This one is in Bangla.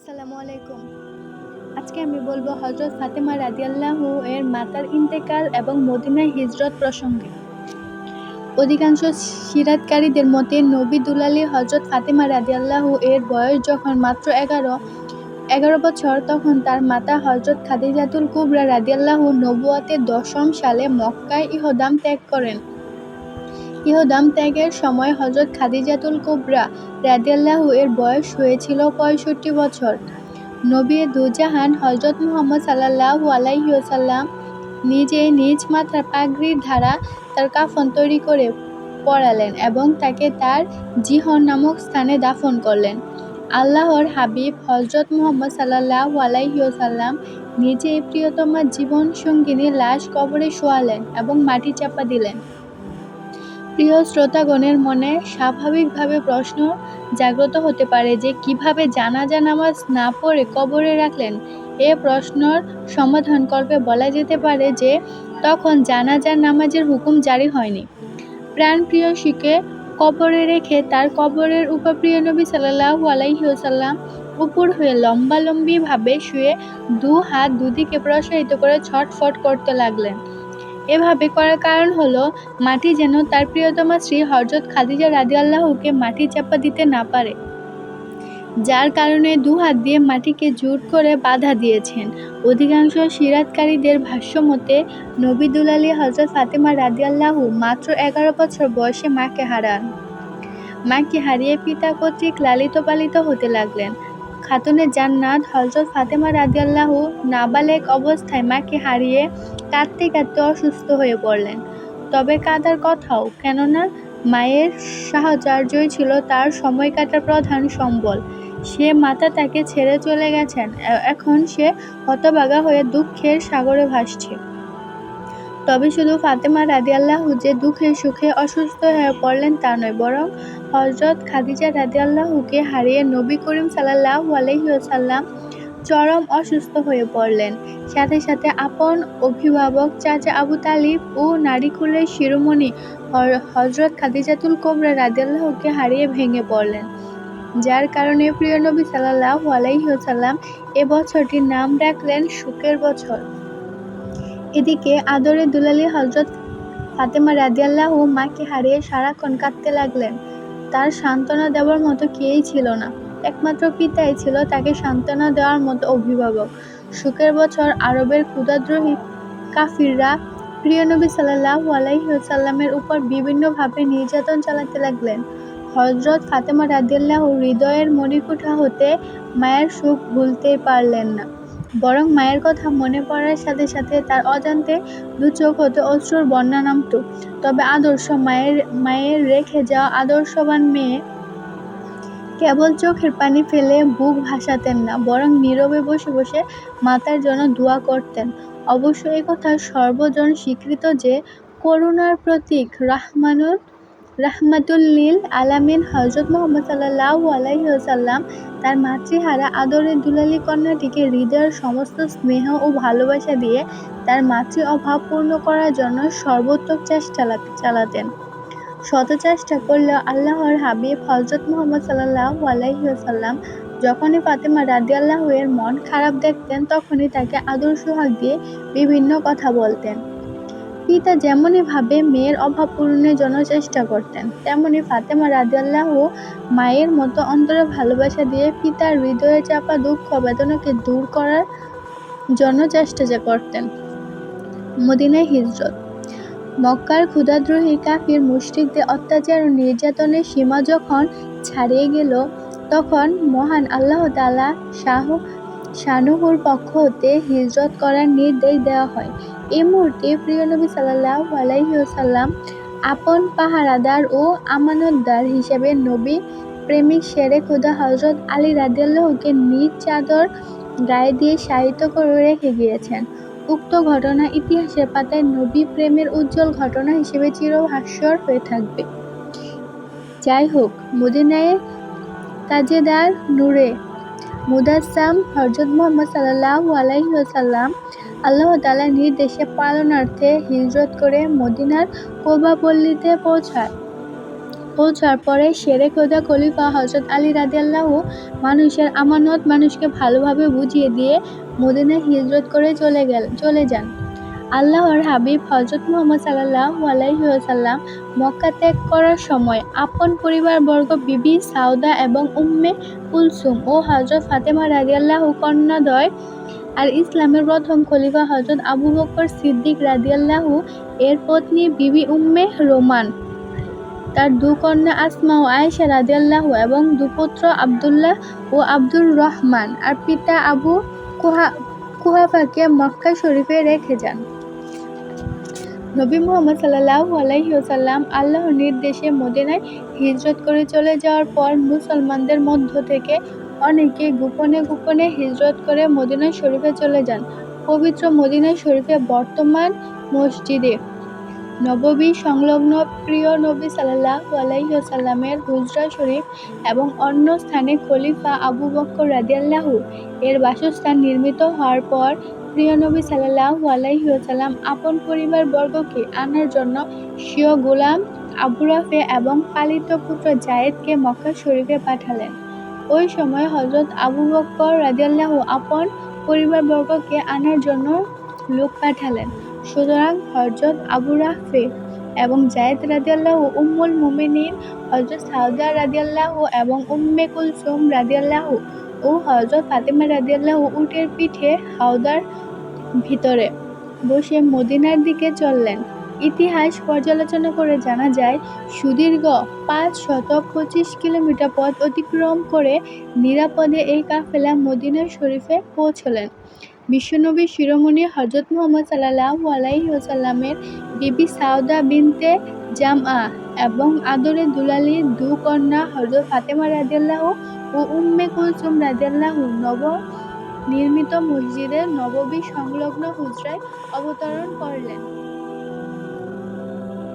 আসসালামু আলাইকুম। আজকে আমি বলব হজরত ফাতেমা রাদিয়াল্লাহু এর মাতার ইন্তেকাল এবং মদিনায় হিজরত প্রসঙ্গে। অধিকাংশ সিরাতকারীদের মতে নবী দুলালী হজরত ফাতেমা রাদিয়াল্লাহু এর বয়স যখন মাত্র এগারো এগারো বছর, তখন তার মাতা হজরত খাদিজাতুল কুবরা রাদিয়াল্লাহু নবুয়াতের দশম সালে মক্কায় ইহদাম ত্যাগ করেন। ইহদাম ত্যাগের সময় হজরত খাদিজাতুল কুবরা রাদিয়াল্লাহু এর বয়স হয়েছিল পঁয়ষট্টি বছর। নবী দুজাহান হজরত মুহাম্মদ সাল্লাল্লাহু আলাইহি ওয়াসাল্লাম নিজে নিজ মাথার পাগড়ির ধারা তার কাফন তৈরি করে পড়ালেন এবং তাকে তার জিহন নামক স্থানে দাফন করলেন। আল্লাহর হাবিব হজরত মুহাম্মদ সাল্লাল্লাহু আলাইহি ওয়াসাল্লাম নিজে প্রিয়তমা জীবন সঙ্গিনীর লাশ কবরে শোয়ালেন এবং মাটি চাপা দিলেন। প্রিয় শ্রোতাগণের মনে স্বাভাবিকভাবে প্রশ্ন জাগ্রত হতে পারে যে কীভাবে জানাজা নামাজ না পড়ে কবরে রাখলেন? এ প্রশ্নর সমাধানকল্পে বলা যেতে পারে যে তখন জানাজার নামাজের হুকুম জারি হয়নি। প্রাণপ্রিয় শিখে কবরে রেখে তার কবরের উপর প্রিয় নবী সাল্লাহু আলাইহি ওসাল্লাম উপর হয়ে লম্বালম্বিভাবে শুয়ে দু হাত দুদিকে প্রসারিত করে ছটফট করতে লাগলেন। এভাবে করার কারণ হলো, মাটি যেন তার প্রিয়তমা স্ত্রী হজরত খাদিজা রাদিয়াল্লাহুকে মাটি চাপা দিতে না পারে। যার কারণে দু হাত দিয়ে মাটিকে জোর করে বাধা দিয়েছেন। অধিকাংশ সিরাতকারীদের ভাষ্যমতে নবিদুল আলী হজরত ফাতেমা রাদিয়াল্লাহু মাত্র এগারো বছর বয়সে মাকে হারান। মাকে হারিয়ে পিতা কর্তৃক লালিত পালিত হতে লাগলেন। খাতুনে জান্নাত হজরত ফাতেমা রাদিয়াল্লাহু নাবালেক অবস্থায় মাকে হারিয়ে কাঁদতে কাঁদতে অসুস্থ হয়ে পড়লেন। তবে কাদার কথাও, কেননা মায়ের সাহচর্যই ছিল তার সময় কাটার প্রধান সম্বল। সে মাতা তাকে ছেড়ে চলে গেছেন। এখন সে হতবাগা হয়ে দুঃখের সাগরে ভাসছে। তবে শুধু ফাতেমা রাদিয়াল্লাহু যে দুঃখে, সুখে, অসুস্থ হয়ে পড়লেন তা নয়, বরং হজরত খাদিজা রাদিয়াল্লাহুকে হারিয়ে নবী করিম সাল্লাল্লাহু আলাইহি ওয়াসাল্লাম চরম অসুস্থ হয়ে পড়লেন। সাথে সাথে আপন অভিভাবক চাচা আবু তালিব ও নারীকুলের শিরোমণি হজরত খাদিজাতুল কোবরা রাদিয়াল্লাহুকে হারিয়ে ভেঙে পড়লেন, যার কারণে প্রিয় নবী সাল্লাল্লাহু আলাইহি ওয়াসাল্লাম এ বছরটির নাম রাখলেন সুখের বছর। এদিকে আদরে দুলালী হজরত ফাতেমা রাদিয়াল্লাহু মাকে হারিয়ে সারাক্ষণ কাঁদতে লাগলেন। তার সান্ত্বনা দেওয়ার মতো কেউই ছিল না। একমাত্র পিতাই ছিল তাকে সান্ত্বনা দেওয়ার মতো অভিভাবক। সুখের বছর আরবের ক্ষুদাদ্রোহী কাফিররা প্রিয় নবী সাল্লাহু আলাইসাল্লামের উপর বিভিন্নভাবে নির্যাতন চালাতে লাগলেন। হজরত ফাতেমা রাদিয়াল্লাহু হৃদয়ের মণিকুঠা হতে মায়ের সুখ ভুলতেই পারলেন না। বরং মায়ের কথা মনে পড়ার সাথে সাথে তার অজান্তে দু চোখ হতে অশ্রুর বন্যা নামত। তবে আদর্শ মায়ের মায়ের রেখে যাওয়া আদর্শবান মেয়ে কেবল চোখের পানি ফেলে বুক ভাসাতেন না, বরং নীরবে বসে বসে মাতার জন্য দোয়া করতেন। অবশ্য কথা সর্বজন স্বীকৃত যে, করুণার প্রতীক রাহমানুল রাহমাতুল্লিল আলামিন হজরত মোহাম্মদ সাল্লাহু আলাইহি ওসাল্লাম তার মাতৃহারা আদরের দুলালী কন্যাটিকে হৃদয়ের সমস্ত স্নেহ ও ভালোবাসা দিয়ে তার মাতৃ অভাব পূর্ণ করার জন্য সর্বোত্তম চেষ্টা চালাতেন। শত চেষ্টা করলেও আল্লাহর হাবিব হজরত মোহাম্মদ সাল্লাহু আলাইহি ওসাল্লাম যখনই ফাতেমা রাদিয়াল্লাহু এর মন খারাপ দেখতেন, তখনই তাকে আদর সোহাগ দিয়ে বিভিন্ন কথা বলতেন। পিতা যেমনইভাবে মেয়ের অভাব পূরণের জন্য চেষ্টা করতেন তেমনি ফাতেমা রাদিয়াল্লাহু মায়ের মতো অন্তরে ভালোবাসা দিয়ে পিতার হৃদয়ে চাপা দুঃখ বেদনাকে দূর করার জন্য চেষ্টা যে করতেন। মদিনায় হিজরত। মক্কার ক্ষুদাদ্রোহী কাফির মুশরিকদের অত্যাচার ও নির্যাতনের সীমা যখন ছাড়িয়ে গেল, তখন মহান আল্লাহ তালা শাহ, শানুহুর পক্ষ হতে হিজরত করার নির্দেশ দেওয়া হয়। এই মুহূর্তে প্রিয় নবী সাল্লাহ আলাইসাল্লাম আপন পাহারাদার ও আমানতদার হিসেবে নবী প্রেমিক শেরে খুদা হজরত আলী রাদিয়াল্লাহকে নিজ চাদর গায়ে দিয়ে সাহিত্য করে রেখে গিয়েছেন। উক্ত ঘটনা ইতিহাসের পাতায় নবী প্রেমের উজ্জ্বল ঘটনা হিসেবে চিরভাস্বর হয়ে থাকবে। যাই হোক, মদিনায় তাজেদার নূরে মুদাসাম হজরত মোহাম্মদ সাল্লাহ আলাইসাল্লাম আল্লাহ তালার নির্দেশে পালনার্থে হিজরত করে মদিনার কোবাপল্লীতে পৌঁছায়। পৌঁছার পরে শেরে খোদা খলিফা হজরত আলী রাদিয়াল্লাহু মানুষের আমানত মানুষকে ভালোভাবে বুঝিয়ে দিয়ে মদিনায় হিজরত করে চলে গেল, চলে যান। আল্লাহর হাবিব হজরত মোহাম্মদ সাল্লাহ আলাইহি ওয়াসাল্লাম মক্কা ত্যাগ করার সময় আপন পরিবারবর্গ বিবি সাউদা এবং উম্মে কুলসুম ও হজরত ফাতেমা রাদিয়াল্লাহু কন্যাদ্বয় আর ইসলামের প্রথম খলিফা হজরত আবু বকর সিদ্দিক রাদিয়াল্লাহু, এর পত্নী বিবি উম্মে রোমান। তার দু কন্যা আসমা ও আয়েশা রাদিয়াল্লাহু এবং দুপুত্র আব্দুল্লাহ ও আব্দুর রহমান। আর পিতা আবু কুহা, কুহাফাকে মক্কা শরীফে রেখে যান। নবী মোহাম্মদ সাল্লাল্লাহু আলাইহি ওয়াসাল্লাম আল্লাহর নির্দেশে মদিনায় হিজরত করে চলে যাওয়ার পর মুসলমানদের মধ্য থেকে অনেকে গোপনে গোপনে হিজরত করে মদিনা শরীফে চলে যান। পবিত্র মদিনা শরীফে বর্তমান মসজিদে। নববী সংলগ্ন প্রিয় নবী সাল্লাল্লাহু আলাইহি ওয়াসাল্লামের হুজরা শরীফ এবং অন্য স্থানে খলিফা আবু বকর রাদিয়াল্লাহু এর বাসস্থান নির্মিত হওয়ার পর প্রিয় নবী সাল্লাল্লাহু আলাইহি ওয়াসাল্লাম আপন পরিবারবর্গকে আনার জন্য স্বীয় গোলাম আবুরাফে এবং পালিত পুত্র জায়েদকে মক্কা শরীফে পাঠালেন। ওই সময় হজরত আবু বকর রাদিয়াল্লাহু আপন পরিবারবর্গকে আনার জন্য লোক পাঠালেন। সুতরাং হজরত আবু রাফে এবং জায়েদ রাদিয়াল্লাহু, উম্মুল মুমিনিন হজরত সাউদা রাদিয়াল্লাহু এবং উম্মে কুলসুম রাদিয়াল্লাহু ও হজরত ফাতেমা রাদিয়াল্লাহু উটের পিঠে হাওদার ভিতরে বসে মদিনার দিকে চললেন। ইতিহাস পর্যালোচনা করে জানা যায়, সুদীর্ঘ পাঁচ শত পঁচিশ কিলোমিটার পথ অতিক্রম করে নিরাপদে এই কাফেলা মদিনা শরীফে পৌঁছলেন। বিশ্বনবী শিরোমণি হজরত মুহাম্মদ সাল্লাল্লাহু আলাইহি ওয়াসাল্লামের বিবি সাউদা বিনতে জামআ এবং আদরে দুলালির দু কন্যা হজরত ফাতেমা রাদিয়াল্লাহু ও উম্মে কুলসুম রাদিয়াল্লাহু নব নির্মিত মসজিদের নববী সংলগ্ন হুজরায় অবতরণ করলেন।